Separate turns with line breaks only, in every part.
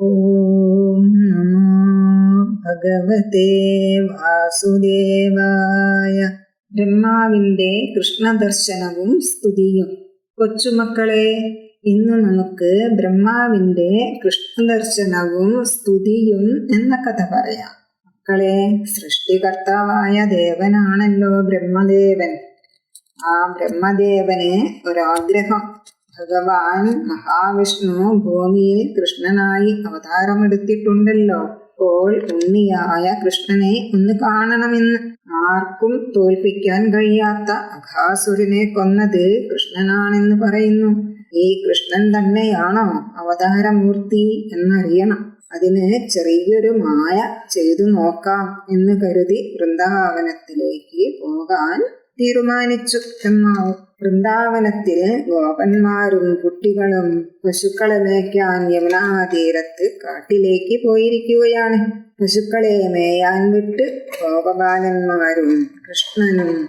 ഓം നമോ ഭഗവതേ വാസുദേവായ ബ്രഹ്മാവിന്റെ കൃഷ്ണദർശനവും സ്തുതിയും. കൊച്ചുമക്കളെ ഇന്ന് നമുക്ക് ബ്രഹ്മാവിന്റെ കൃഷ്ണദർശനവും സ്തുതിയും എന്ന കഥ പറയാം. മക്കളെ സൃഷ്ടികർത്താവായ ദേവനാണല്ലോ ബ്രഹ്മദേവൻ. ആ ബ്രഹ്മദേവന് ഒരാഗ്രഹം. ഭഗവാൻ മഹാവിഷ്ണു ഭൂമിയിൽ കൃഷ്ണനായി അവതാരമെടുത്തിട്ടുണ്ടല്ലോ. അപ്പോൾ ഉണ്ണിയായ കൃഷ്ണനെ ഒന്ന് കാണണമെന്ന് ആർക്കും തോൽപ്പിക്കാൻ കഴിയാത്ത അഘാസുരനെ കൊന്നത് കൃഷ്ണനാണെന്ന് പറയുന്നു. ഈ കൃഷ്ണൻ തന്നെയാണോ അവതാരമൂർത്തി എന്നറിയണം. അതിന് ചെറിയൊരു മായ ചെയ്തു നോക്കാം എന്ന് കരുതി വൃന്ദാവനത്തിലേക്ക് പോകാൻ തീരുമാനിച്ചു എന്നാവും വൃന്ദാവനത്തിൽ ഗോപന്മാരും കുട്ടികളും പശുക്കളെ മേയ്ക്കാൻ യമുനാതീരത്ത് കാട്ടിലേക്ക് പോയിരിക്കുകയാണ്. പശുക്കളെ മേയാൻ വിട്ട് ഗോപബാലന്മാരും കൃഷ്ണനും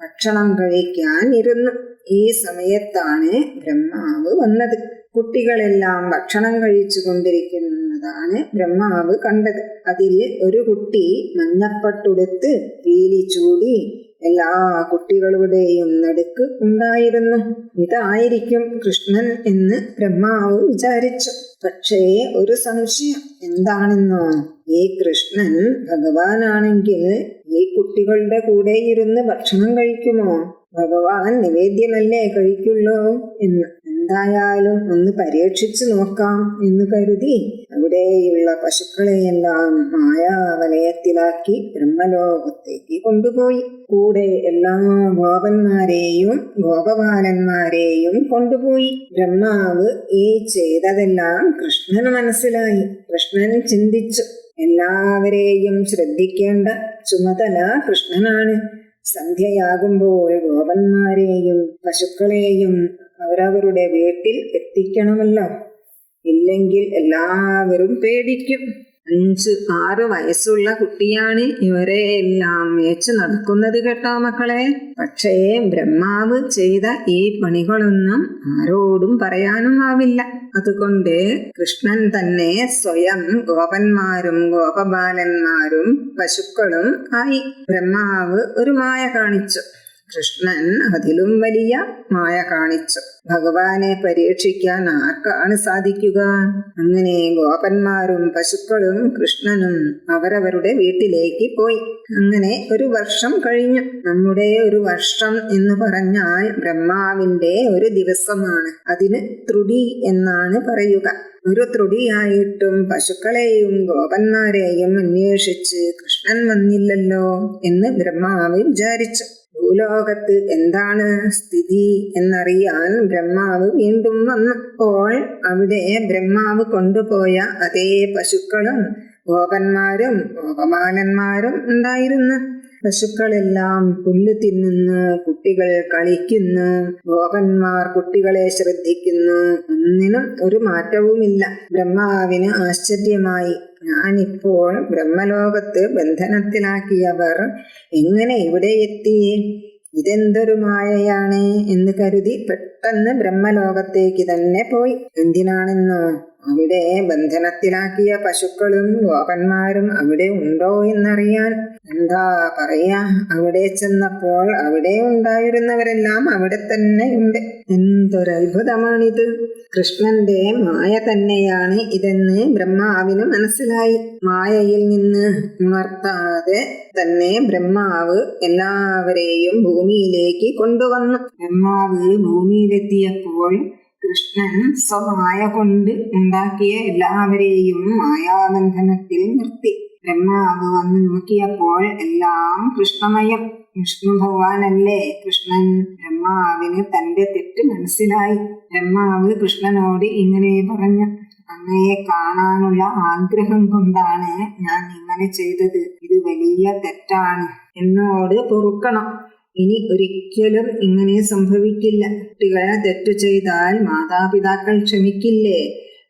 ഭക്ഷണം കഴിക്കാൻ ഇരുന്നു. ഈ സമയത്താണ് ബ്രഹ്മാവ് വന്നത്. കുട്ടികളെല്ലാം ഭക്ഷണം കഴിച്ചു കൊണ്ടിരിക്കുന്നതാണ് ബ്രഹ്മാവ് കണ്ടത്. അതിൽ ഒരു കുട്ടി മഞ്ഞപ്പട്ടുടുത്ത് പീലി ചൂടി എല്ലാ കുട്ടികളുടെയും നടുക്ക് ഉണ്ടായിരുന്നു. ഇതായിരിക്കും കൃഷ്ണൻ എന്ന് ബ്രഹ്മാവ് വിചാരിച്ചു. പക്ഷേ ഒരു സംശയം എന്താണെന്നോ? ഈ കൃഷ്ണൻ ഭഗവാനാണെങ്കിൽ ഈ കുട്ടികളുടെ കൂടെ ഇരുന്ന് ഭക്ഷണം കഴിക്കുമോ? ഭഗവാൻ നിവേദ്യമല്ലേ കഴിക്കുള്ളൂ എന്ന്. എന്തായാലും ഒന്ന് പരീക്ഷിച്ചു നോക്കാം എന്ന് കരുതി അവിടെയുള്ള പശുക്കളെയെല്ലാം മായാവലയത്തിലാക്കി ബ്രഹ്മലോകത്തേക്ക് കൊണ്ടുപോയി. കൂടെ എല്ലാ ഗോപന്മാരെയും ഗോപബാലന്മാരെയും കൊണ്ടുപോയി. ബ്രഹ്മാവ് ഈ ചെയ്തതെല്ലാം കൃഷ്ണന് മനസ്സിലായി. കൃഷ്ണൻ ചിന്തിച്ചു. എല്ലാവരെയും ശ്രദ്ധിക്കേണ്ട ചുമതല കൃഷ്ണനാണ്. സന്ധ്യയാകുമ്പോൾ ഗോപന്മാരെയും പശുക്കളെയും അവരവരുടെ വീട്ടിൽ എത്തിക്കണമല്ലോ. ഇല്ലെങ്കിൽ എല്ലാവരും പേടിക്കും. അഞ്ച് ആറ് വയസ്സുള്ള കുട്ടിയാണ് ഇവരെ എല്ലാം മേച്ച് നടക്കുന്നത് കേട്ടോ മക്കളെ. പക്ഷേ ബ്രഹ്മാവ് ചെയ്ത ഈ പണികളൊന്നും ആരോടും പറയാനും ആവില്ല. അതുകൊണ്ട് കൃഷ്ണൻ തന്നെ സ്വയം ഗോപന്മാരും ഗോപബാലന്മാരും പശുക്കളും ആയി. ബ്രഹ്മാവ് ഒരു മായ കാണിച്ചു. കൃഷ്ണൻ അതിലും വലിയ മായ കാണിച്ചു. ഭഗവാനെ പരീക്ഷിക്കാൻ ആർക്കാണ് സാധിക്കുക? അങ്ങനെ ഗോപന്മാരും പശുക്കളും കൃഷ്ണനും അവരവരുടെ വീട്ടിലേക്ക് പോയി. അങ്ങനെ ഒരു വർഷം കഴിഞ്ഞു. നമ്മുടെ ഒരു വർഷം എന്ന് പറഞ്ഞാൽ ബ്രഹ്മാവിന്റെ ഒരു ദിവസമാണ്. അതിന് ത്രുടി എന്നാണ് പറയുക. ഒരു ത്രുടിയായിട്ടും പശുക്കളെയും ഗോപന്മാരെയും അന്വേഷിച്ച് കൃഷ്ണൻ വന്നില്ലല്ലോ എന്ന് ബ്രഹ്മാവ് വിചാരിച്ചു. ഭൂലോകത്ത് എന്താണ് സ്ഥിതി എന്നറിയാൻ ബ്രഹ്മാവ് വീണ്ടും വന്നപ്പോൾ അവിടെ ബ്രഹ്മാവ് കൊണ്ടുപോയ അതേ പശുക്കളും ഗോപന്മാരും ഗോപമാലന്മാരും ഉണ്ടായിരുന്നു. പശുക്കളെല്ലാം പുല്ല് തിന്നുന്നു കുട്ടികൾ കളിക്കുന്നു ഭോഗന്മാർ കുട്ടികളെ ശ്രദ്ധിക്കുന്നു. ഒന്നിനും ഒരു മാറ്റവുമില്ല. ബ്രഹ്മാവിന് ആശ്ചര്യമായി. ഞാനിപ്പോൾ ബ്രഹ്മലോകത്ത് ബന്ധനത്തിലാക്കിയവർ എങ്ങനെ ഇവിടെ എത്തി? ഇതെന്തൊരു മായയാണ് എന്ന് കരുതി പെട്ടെന്ന് ബ്രഹ്മലോകത്തേക്ക് തന്നെ പോയി. എന്തിനാണെന്നോ? അവിടെ ബന്ധനത്തിലാക്കിയ പശുക്കളും ഗോപന്മാരും അവിടെ ഉണ്ടോ എന്നറിയാൻ എന്താ പറയാ? അവിടെ ചെന്നപ്പോൾ അവിടെ ഉണ്ടായിരുന്നവരെല്ലാം അവിടെ തന്നെ ഉണ്ട്. എന്തൊരത്ഭുതമാണിത്. കൃഷ്ണന്റെ മായ തന്നെയാണ് ഇതെന്ന് ബ്രഹ്മാവിന് മനസ്സിലായി. മായയിൽ നിന്ന് ഉണർത്താതെ തന്നെ ബ്രഹ്മാവ് എല്ലാവരെയും ഭൂമിയിലേക്ക് കൊണ്ടുവന്നു. ബ്രഹ്മാവ് ഭൂമിയിലെത്തിയപ്പോൾ കൃഷ്ണൻ സ്വമായ കൊണ്ട് ഉണ്ടാക്കിയ എല്ലാവരെയും മായാബന്ധനത്തിൽ നിർത്തി. ബ്രഹ്മാവ് വന്ന് നോക്കിയപ്പോൾ എല്ലാം കൃഷ്ണമയം. വിഷ്ണു ഭഗവാനല്ലേ? കൃഷ്ണൻ ബ്രഹ്മാവിന് തന്റെ തെറ്റ് മനസ്സിലായി. ബ്രഹ്മാവ് കൃഷ്ണനോട് ഇങ്ങനെ പറഞ്ഞു അങ്ങയെ കാണാനുള്ള ആഗ്രഹം കൊണ്ടാണ് ഞാൻ ഇങ്ങനെ ചെയ്തത്. ഇത് വലിയ തെറ്റാണ്. എന്നോട് പൊറുക്കണം. ഇനി ഒരിക്കലും ഇങ്ങനെ സംഭവിക്കില്ല. കുട്ടികളെ തെറ്റു ചെയ്താൽ മാതാപിതാക്കൾ ക്ഷമിക്കില്ലേ?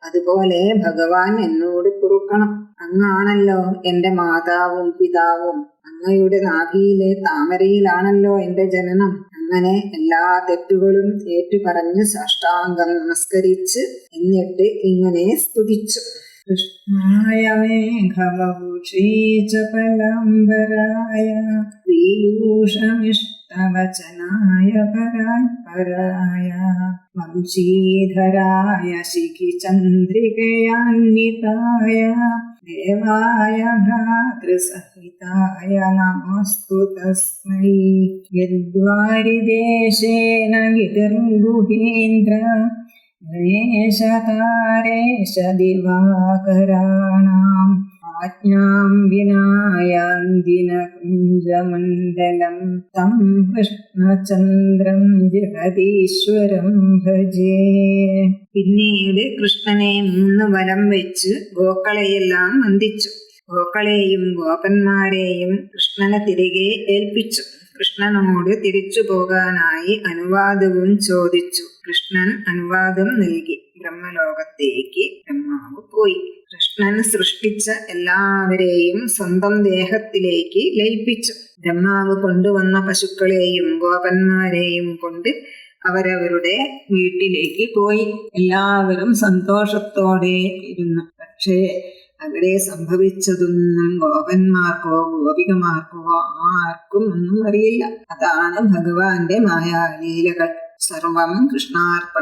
അതുപോലെ ഭഗവാൻ എന്നോട് കുറുക്കണം. അങ്ങാണല്ലോ എന്റെ മാതാവും പിതാവും. അങ്ങയുടെ നാഭിയിലെ താമരയിലാണല്ലോ എന്റെ ജനനം. അങ്ങനെ എല്ലാ തെറ്റുകളും ഏറ്റുപറഞ്ഞ് സാഷ്ടാംഗം നമസ്കരിച്ച് എന്നിട്ട് ഇങ്ങനെ സ്തുതിച്ചു. कृष्णाय मेघवपुषी च पलाम्बराय पीयूषमिष्टवचनाय परात्पराय वंशीधराय शिखिचन्द्रिकयान्विताय देवाय भ्रातृसहिताय नमोऽस्तु तस्मै यद्वारिदेशेन गितिर्गुहेन्द्र गणेशतारेश दिवाकराणाम् आज्ञां विनायान्दिनकुञ्जमण्डलं तं കൃഷ്ണചന്ദ്രം ജഗദീശ്വരം ഭജേ പിന്നീട് കൃഷ്ണനെ മൂന്ന് വലം വെച്ച് ഗോക്കളെയെല്ലാം വന്ദിച്ചു ഗോക്കളെയും ഗോപന്മാരെയും കൃഷ്ണനെ തിരികെ ഏൽപ്പിച്ചു കൃഷ്ണനോട് തിരിച്ചു പോകാനായി അനുവാദവും ചോദിച്ചു കൃഷ്ണൻ അനുവാദം നൽകി. ബ്രഹ്മലോകത്തേക്ക് ബ്രഹ്മാവ് പോയി. കൃഷ്ണൻ സൃഷ്ടിച്ച എല്ലാവരെയും സ്വന്തം ദേഹത്തിലേക്ക് ലയിപ്പിച്ചു. ബ്രഹ്മാവ് കൊണ്ടുവന്ന പശുക്കളെയും ഗോപന്മാരെയും കൊണ്ട് അവരവരുടെ വീട്ടിലേക്ക് പോയി. എല്ലാവരും സന്തോഷത്തോടെ ഇരുന്നു. പക്ഷേ അവിടെ സംഭവിച്ചതൊന്നും ഗോപന്മാർക്കോ ഗോപികമാർക്കോ ആർക്കും ഒന്നും അറിയില്ല. അതാണ് ഭഗവാന്റെ മായാലീലകൾ. सर्वं कृष्णार्पणम्